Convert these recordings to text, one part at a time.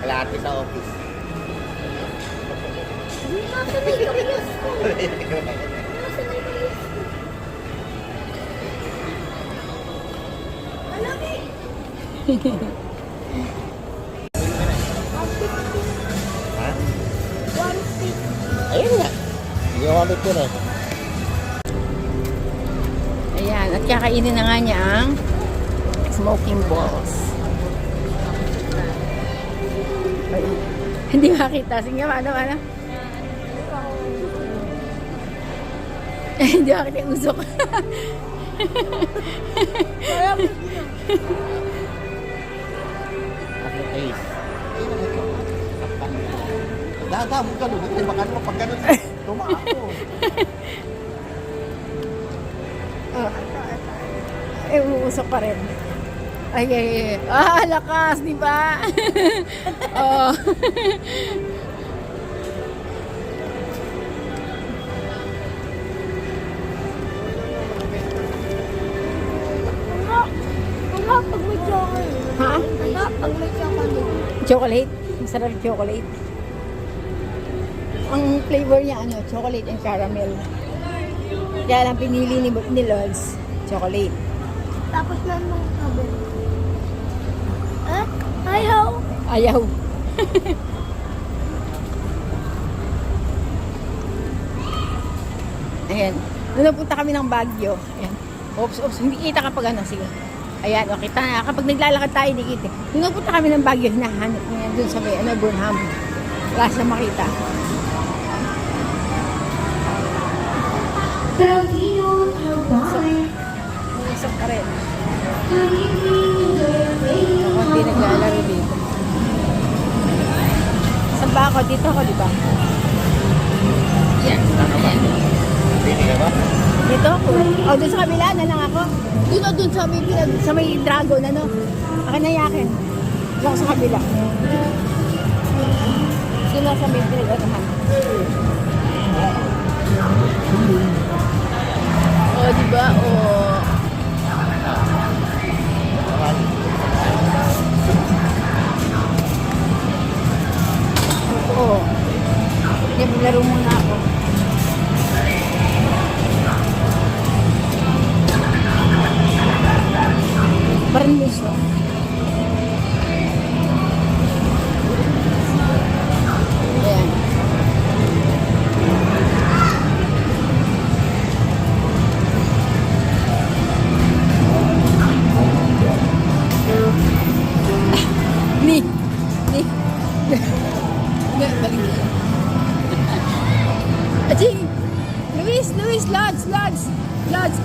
Kalahati sa office. Nasa may kapiyas ko. Nasa may kapiyas ko. Alam eh. Ha? 150. Ayun nga. Hindi ako ulit yun at kakainin na nga niya ang smoking balls. Ay, hindi makita. Sige, ano, ano? hindi makita yung usok. Dada mo ganun. Baka naman pag ganun. Tumako. oh. Eh, uusok pa rin. Ay, ay, ay. Ah, lakas, di ba? oh. Pag may chocolate. ha? Ang hap pag may chocolate. Chocolate. Chocolate. Ang flavor niya, ano, chocolate and caramel. Kaya lang pinili ni, ni Lods, chocolate. Tapos lang nung sabi. Eh? Ayaw. Ayaw. Ayan. Nung napunta kami ng Baguio, ayan. Oops, oops, hindi kita kapag ano, sige. Ayan, o, kita na. Kapag naglalakad tayo, hindi kita. Nung napunta kami ng Baguio, hinahanap niya dun sa may, ano, Burnham. Wala siya makita. Umusap ba ako? Dito ako, di ba? Yan. Ano ba? Pili ka ba? Dito ako. O, doon sa kabila na lang ako. Doon o, doon sa may, pinag- sa may dragon, ano? Akin na yakin. Doon ako sa kabila. Doon sa may pinag-anahan. O, di ba? O, oo. Maglaro muna ako. Permiso. Ayan. Ni. Ni. Ni, Luis! Luis! Lods! Lods! Lods!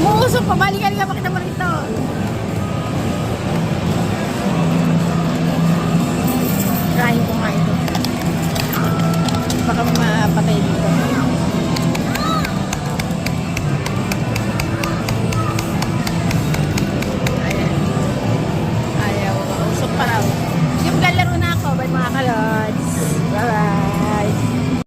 Umuusok pa, balikan ka, pakita mo rito. Trying ko nga